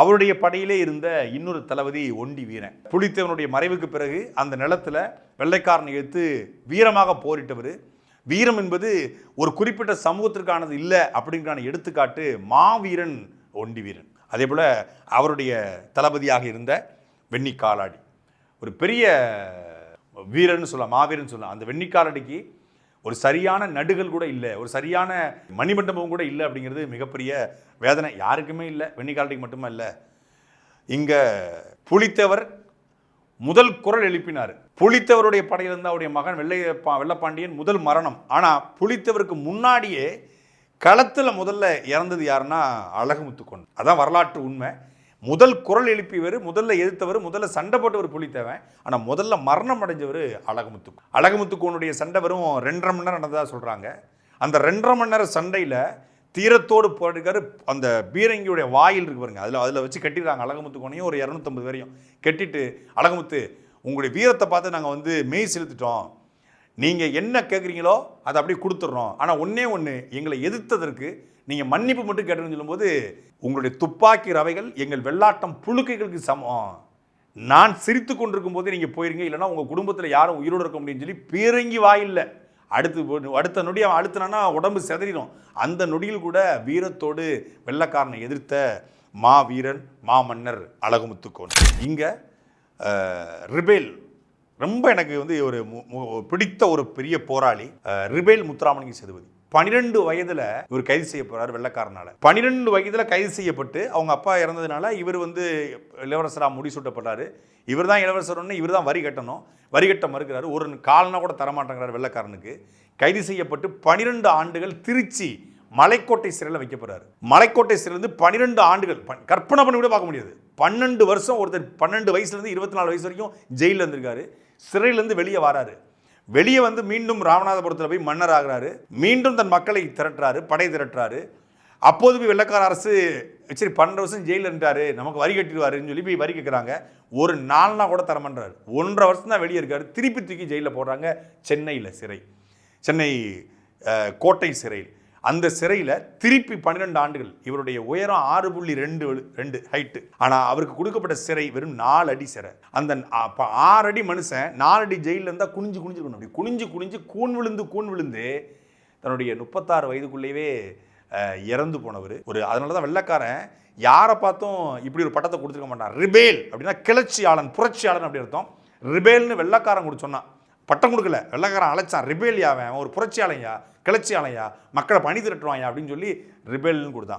அவருடைய படையிலே இருந்த இன்னொரு தளபதி ஒண்டி வீரன். புலித்தேவனுடைய மறைவுக்கு பிறகு அந்த நிலத்தில் வெள்ளைக்காரனை எடுத்து வீரமாக போரிட்டவர். வீரம் என்பது ஒரு குறிப்பிட்ட சமூகத்திற்கானது இல்லை அப்படிங்கிறான எடுத்துக்காட்டு மாவீரன் ஒண்டி வீரன். அதே போல் அவருடைய தளபதியாக இருந்த வெண்ணி காலாடி ஒரு பெரிய வீரன் சொல்லலாம் மாவீரன் சொல்லலாம். அந்த வெண்ணிக்காலடிக்கு ஒரு சரியான நடுகள் கூட இல்லை ஒரு சரியான மணிமண்டபம் கூட இல்லை அப்படிங்கிறது மிகப்பெரிய வேதனை. யாருக்குமே இல்லை வெண்ணி மட்டுமே இல்லை. இங்கே புலித்தவர் முதல் குரல் எழுப்பினார். புலித்தவருடைய படையிலிருந்து அவருடைய மகன் வெள்ளை வெள்ளப்பாண்டியன் முதல் மரணம். ஆனால் புலித்தவருக்கு முன்னாடியே களத்தில் முதல்ல இறந்தது யாருன்னா அழகுமுத்துக்கொன் அதான் வரலாற்று உண்மை. முதல் குரல் எழுப்பியவர் முதல்ல எதிர்த்தவர் முதல்ல சண்டை போட்டவர் புலித்தேவன் ஆனால் முதல்ல மரணம் அடைஞ்சவர் அழகுமுத்து அழகுமுத்துக்கோனுடைய சண்டை வரும் ரெண்டரை மணி நேரம் நடந்ததாக சொல்கிறாங்க அந்த ரெண்டரை மணி நேரம் சண்டையில் தீரத்தோடு போடுக்காரு அந்த பீரங்கியுடைய வாயில் இருக்கு பாருங்க. அதில் அதில் வச்சு கட்டிடுறாங்க அழகுமுத்து கோனையும் ஒரு இரநூத்தம்பது பேரையும். கட்டிட்டு அழகமுத்து உங்களுடைய வீரத்தை பார்த்து நாங்கள் வந்து மெய் செலுத்திட்டோம். நீங்கள் என்ன கேட்குறீங்களோ அதை அப்படியே கொடுத்துட்றோம். ஆனால் ஒன்றே ஒன்று எங்களை எதிர்த்ததற்கு நீங்கள் மன்னிப்பு மட்டும் கேட்டுன்னு சொல்லும்போது உங்களுடைய துப்பாக்கி ரவைகள் எங்கள் வெள்ளாட்டம் புழுக்கைகளுக்கு சமம். நான் சிரித்து கொண்டிருக்கும் போது நீங்கள் போயிருங்க இல்லைன்னா உங்கள் குடும்பத்தில் யாரும் உயிரோடு இருக்க முடியும்னு சொல்லி பீரங்கி வாயில்லை. அடுத்து அடுத்த நொடி அவன் அடுத்தனா உடம்பு செதறிடும். அந்த நொடியில் கூட வீரத்தோடு வெள்ளக்காரனை எதிர்த்த மா வீரன் மா மன்னர் அழகுமுத்துக்கோன். இங்கே ரிபேல் ரொம்ப எனக்கு வந்து ஒரு பிடித்த ஒரு பெரிய போராளி ரிபேல் முத்துராமலிங்க சேதுபதி. பன்னிரெண்டு வயதுல இவர் கைது செய்ய போறாரு வெள்ளக்காரனால. பன்னிரெண்டு வயதுல கைது செய்யப்பட்டு அவங்க அப்பா இறந்ததுனால இவர் வந்து இளவரசரா முடிசூட்டப்படுறாரு இவர் தான் இளவரசர்னு இவர் தான் வரி கட்டணும். வரி கட்ட மறுக்கிறாரு. ஒரு காலனா கூட தரமாட்டேங்கிறார் வெள்ளக்காரனுக்கு. கைது செய்யப்பட்டு பன்னிரெண்டு ஆண்டுகள் திருச்சி மலைக்கோட்டை சிறையில் வைக்கப்படுறாரு மலைக்கோட்டை சிறையில் இருந்து பன்னிரெண்டு ஆண்டுகள் கற்பனை பண்ணி கூட பார்க்க முடியாது. பன்னெண்டு வருஷம் ஒருத்தர் பன்னெண்டு வயசுலேருந்து இருபத்தி நாலு வயசு வரைக்கும் ஜெயிலில் இருந்திருக்காரு. சிறையிலேருந்து வெளியே வராரு. வெளியே வந்து மீண்டும் ராமநாதபுரத்தில் போய் மன்னர் ஆகிறாரு. மீண்டும் தன் மக்களை திரட்டுறாரு படை திரட்டுறாரு. அப்போது போய் வெள்ளக்கார அரசு சரி பன்னெண்டு வருஷம் ஜெயிலில் இருந்தாரு நமக்கு வரி கட்டிடுவாருன்னு சொல்லி போய் வரி கேட்குறாங்க ஒரு நாள்னா கூட தரமாட்டாரு ஒன்றரை வருஷம் தான் வெளியே இருக்காரு. திருப்பி தூக்கி ஜெயிலில் போடுறாங்க சென்னையில் சிறை. சென்னை கோட்டை சிறையில். அந்த சிறையில் திருப்பி பன்னிரெண்டு ஆண்டுகள். இவருடைய உயரம் ஆறு புள்ளி ரெண்டு ரெண்டு ஹைட்டு ஆனால் அவருக்கு கொடுக்கப்பட்ட சிறை வெறும் நாலு அடி சிறை. அந்த ஆறு அடி மனுஷன் நாலு அடி ஜெயிலில் இருந்தால் குனிஞ்சு குனிஞ்சிருக்கணும் அப்படி குனிஞ்சு குனிஞ்சு கூன் விழுந்து கூன் விழுந்து தன்னுடைய முப்பத்தாறு வயதுக்குள்ளேயே இறந்து போனவர். ஒரு அதனால தான் வெள்ளைக்காரன் யாரை பார்த்தும் இப்படி ஒரு பட்டத்தை கொடுத்துருக்க மாட்டான். ரிபேல் அப்படின்னா கிளர்ச்சியாளன் புரட்சியாளன் அப்படி அர்த்தம். ரிபேல்னு வெள்ளக்காரன் கூட சொன்னான். பட்டம் கொடுக்கல. வெள்ளக்காரன் அழைச்சான் ரிபேலியாவன் அவன் ஒரு புரட்சியாளையா? கிளர்ச்சியாளையா? மக்களை பணி திரட்டுவாயா? அப்படின்னு சொல்லி ரிபேல்னு கொடுத்தான்.